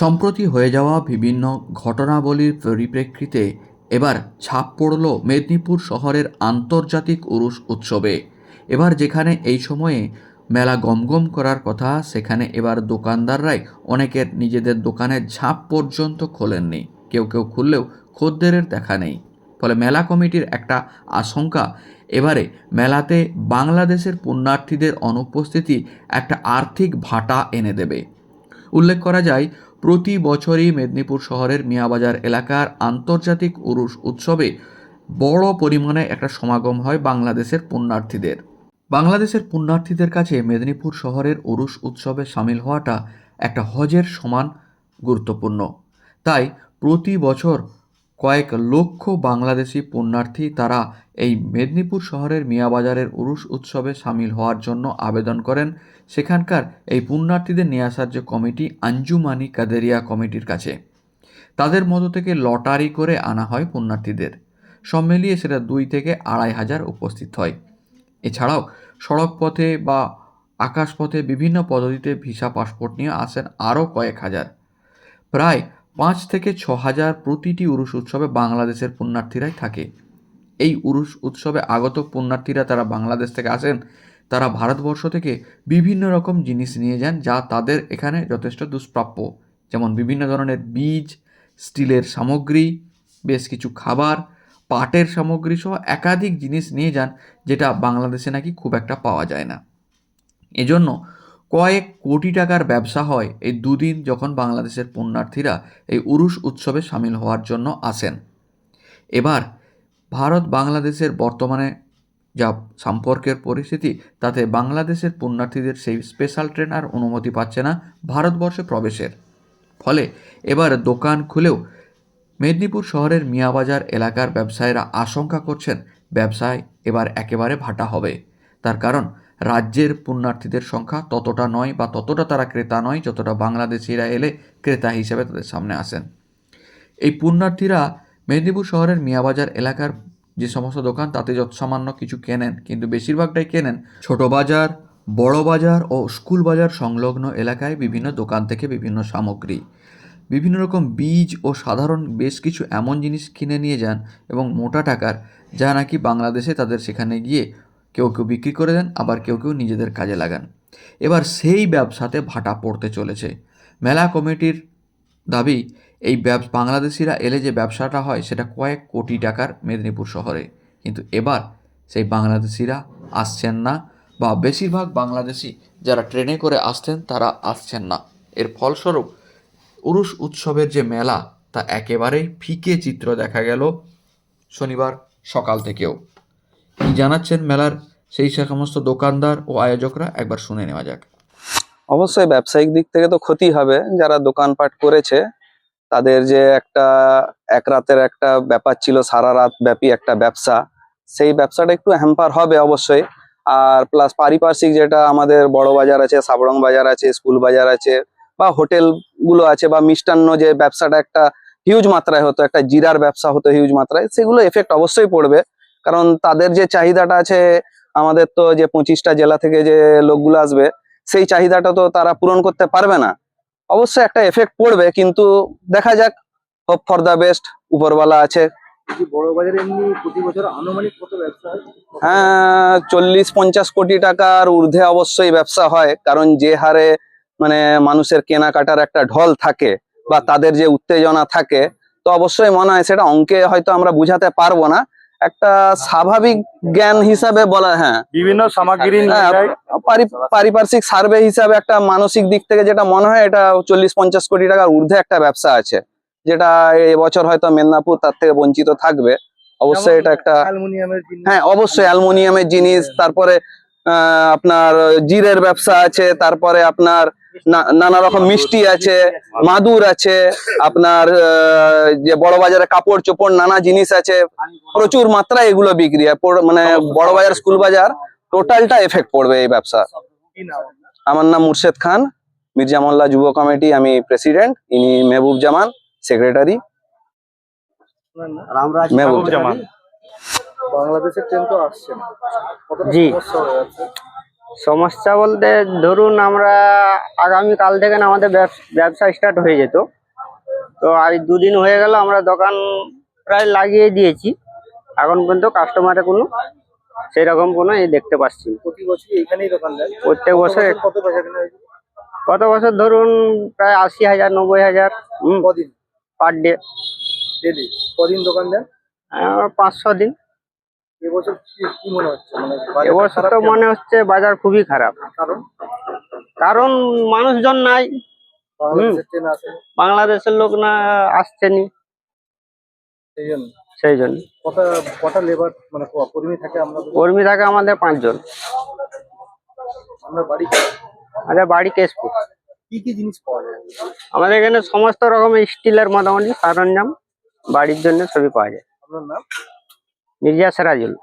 সম্প্রতি হয়ে যাওয়া বিভিন্ন ঘটনাবলীর পরিপ্রেক্ষিতে এবার ছাপ পড়ল মেদিনীপুর শহরের আন্তর্জাতিক উরুষ উৎসবে। এবার যেখানে এই সময়ে মেলা গমগম করার কথা, সেখানে এবার দোকানদাররাই অনেকের নিজেদের দোকানের ঝাঁপ পর্যন্ত খোলেননি। কেউ কেউ খুললেও খদ্দেরের দেখা নেই। ফলে মেলা কমিটির একটা আশঙ্কা, এবারে মেলাতে বাংলাদেশের পুণ্যার্থীদের অনুপস্থিতি একটা আর্থিক ভাটা এনে দেবে। উল্লেখ করা যায় প্রতি বছরই মেদিনীপুর শহরের মিয়াবাজার এলাকার আন্তর্জাতিক উরুষ উৎসবে বড় পরিমাণে একটা সমাগম হয় বাংলাদেশের পুণ্যার্থীদের। বাংলাদেশের পুণ্যার্থীদের কাছে মেদিনীপুর শহরের উরুষ উৎসবে সামিল হওয়াটা একটা হজের সমান গুরুত্বপূর্ণ। তাই প্রতি বছর কয়েক লক্ষ বাংলাদেশি পুণ্যার্থী তারা এই মেদিনীপুর শহরের মিয়াবাজারের উরুষ উৎসবে সামিল হওয়ার জন্য আবেদন করেন। সেখানকার এই পুণ্যার্থীদের নিয়ে আসার যে কমিটি আঞ্জুমানি কাদেরিয়া কমিটির কাছে। তাদের মধ্য থেকে লটারি করে আনা হয় পুণ্যার্থীদের। সব মিলিয়ে সেটা দুই থেকে আড়াই হাজার উপস্থিত হয়। এছাড়াও সড়ক পথে বা আকাশপথে বিভিন্ন পদ্ধতিতে ভিসা পাসপোর্ট নিয়ে আসেন আরও কয়েক হাজার। প্রায় পাঁচ থেকে ছ হাজার প্রতিটি উরুষ উৎসবে বাংলাদেশের পুণ্যার্থীরাই থাকে। এই উরুষ উৎসবে আগত পুণ্যার্থীরা তারা বাংলাদেশ থেকে আসেন, তারা ভারতবর্ষ থেকে বিভিন্ন রকম জিনিস নিয়ে যান যা তাদের এখানে যথেষ্ট দুষ্প্রাপ্য। যেমন বিভিন্ন ধরনের বীজ, স্টিলের সামগ্রী, বেশ কিছু খাবার, পাটের সামগ্রী সহ একাধিক জিনিস নিয়ে যান, যেটা বাংলাদেশে নাকি খুব একটা পাওয়া যায় না। এজন্য কয়েক কোটি টাকার ব্যবসা হয় এই দুদিন যখন বাংলাদেশের পুণ্যার্থীরা এই উরুষ উৎসবে সামিল হওয়ার জন্য আসেন। এবার ভারত বাংলাদেশের বর্তমানে যা সম্পর্কের পরিস্থিতি, তাতে বাংলাদেশের পুণ্যার্থীদের সেই স্পেশাল ট্রেন আর অনুমতি পাচ্ছে না ভারতবর্ষে প্রবেশের। ফলে এবার দোকান খুলেও মেদিনীপুর শহরের মিয়াবাজার এলাকার ব্যবসায়ীরা আশঙ্কা করছেন, ব্যবসায় এবার একেবারে ভাটা হবে। তার কারণ রাজ্যের পুণ্যার্থীদের সংখ্যা ততটা নয় বা ততটা তারা ক্রেতা নয় যতটা বাংলাদেশিরা এলে ক্রেতা হিসেবে তাদের সামনে আসেন। এই পুণ্যার্থীরা মেদিনীপুর শহরের মিয়াবাজার এলাকার যে সমস্ত দোকান, তাতে যত সামান্য কিছু কেনেন, কিন্তু বেশিরভাগটাই কেনেন ছোট বাজার, বড় বাজার ও স্কুল বাজার সংলগ্ন এলাকায় বিভিন্ন দোকান থেকে বিভিন্ন সামগ্রী, বিভিন্ন রকম বীজ ও সাধারণ বেশ কিছু এমন জিনিস কিনে নিয়ে যান এবং মোটা টাকার, যা নাকি বাংলাদেশে তাদের সেখানে গিয়ে কেউ কেউ বিক্রি করে দেন, আবার কেউ কেউ নিজেদের কাজে লাগান। এবার সেই ব্যবসাতে ভাটা পড়তে চলেছে। মেলা কমিটির দাবি, এই বাংলাদেশিরা এলে যে ব্যবসাটা হয় সেটা কয়েক কোটি টাকার মেদিনীপুর শহরে। কিন্তু এবার সেই বাংলাদেশিরা আসছেন না বা বেশিরভাগ বাংলাদেশি যারা ট্রেনে করে আসতেন তারা আসছেন না। এর ফলস্বরূপ উরুষ উৎসবের যে মেলা, তা একেবারেই ফিকে চিত্র দেখা গেল শনিবার সকাল থেকেও। কি জানাচ্ছেন মেলার সেই সমস্ত দোকানদার ও আয়োজকরা? একবার শুনে নেওয়া যাক। অবশ্যই ব্যবসায়িক দিক থেকে তো ক্ষতি হবে। যারা দোকানপাট করেছে, তাদের যে একটা এক রাতের একটা ব্যাপার ছিল, সারা রাত ব্যাপী একটা ব্যবসা, সেই ব্যবসাটা একটু হ্যাম্পার হবে অবশ্যই। আর প্লাস পারিপার্শ্বিক যেটা আমাদের বড় বাজার আছে, সাবরং বাজার আছে, স্কুল বাজার আছে, বা হোটেলগুলো আছে, বা মিষ্টান্ন যে ব্যবসাটা একটা হিউজ মাত্রায় হতো, একটা জিরার ব্যবসা হতো হিউজ মাত্রায়, সেগুলো এফেক্ট অবশ্যই পড়বে। কারণ তাদের যে চাহিদাটা আছে আমাদের তো যে পঁচিশটা জেলা থেকে যে লোকগুলো আসবে সেই চাহিদাটা তো তারা পূরণ করতে পারবে না। অবশ্যই একটা এফেক্ট পড়বে কিন্তু দেখা যাক হোপ ফর দ্য বেস্ট উপরওয়ালা আছে। হ্যাঁ চল্লিশ পঞ্চাশ কোটি টাকার ঊর্ধ্বে অবশ্যই ব্যবসা হয় কারণ যে হারে মানে মানুষের কেনাকাটার একটা ঢল থাকে বা তাদের যে উত্তেজনা থাকে তো অবশ্যই মনে হয় সেটা অঙ্কে হয়তো আমরা বুঝাতে পারব না। একটা স্বাভাবিক জ্ঞান হিসাবে বলা হ্যাঁ। বিভিন্ন সামগ্রী হ্যাঁ, পারিপার্শ্বিক সার্ভে হিসাবে একটা মানসিক দিক থেকে যেটা মনে হয় এটা চল্লিশ পঞ্চাশ কোটি টাকার ঊর্ধ্বে একটা ব্যবসা আছে যেটা এবছর হয়তো মেদিনীপুর তার থেকে বঞ্চিত থাকবে। অবশ্যই এটা একটা হ্যাঁ অবশ্যই অ্যালুমিনিয়ামের জিনিস তারপরে আহ, আপনার জিরের ব্যবসা আছে তারপরে আপনার নানা রকম মিষ্টি আছে মাদুর আছে। আপনার যে বড় বাজারে কাপড় চোপড় নানা জিনিস আছে। প্রচুর মাত্রায় এগুলো বিক্রি হয়। মানে বড় বাজার স্কুল বাজার টোটালটা এফেক্ট পড়বে এই ব্যবসা। আমার নাম মুর্শেদ খান মির্জা মোল্লা যুব কমিটি আমি প্রেসিডেন্ট ইনি মেহবুব জামান সেক্রেটারি। রামরাজ মেহবুব জামান। বাংলাদেশের ট্রেন তো আসছে না। জি। সমস্যা বলতে ধরুন আমরা আগামী কাল থেকে না আমাদের ব্যবস- স্টার্ট হয়ে যেত। তো আজ দুদিন হয়ে গেল আমরা দোকান প্রায় লাগিয়ে দিয়েছি। এখন পর্যন্ত কাস্টমারের কোনো সেরকম কোনো এই দেখতে পাচ্ছি প্রতি বছর এখানেই দোকান প্রত্যেক বছর কত হয়েছে? গত বছর ধরুন প্রায় আশি হাজার নব্বই হাজার কদিন? পার ডে ডেলি কদিন দোকান দেন? পাঁচ ছ দিন এবছর কি মনে হচ্ছে? মানে এবছর তো মনে হচ্ছে বাজার খুবই খারাপ। কারণ? কারণ মানুষজন নাই। বাংলাদেশের লোক না আসছে নি সেই জন্য। কটা কটা লেবার মানে কর্মী থাকে কর্মী থাকে আমাদের পাঁচজন। বাড়ি? আমাদের বাড়ি কেশপুর। কি কি জিনিস পাওয়া যায়? আমাদের এখানে সমস্ত রকমের স্টিলের মোটামুটি সরঞ্জাম বাড়ির জন্য সবই পাওয়া যায়। আপনার নাম? মির্জা সেরাজুল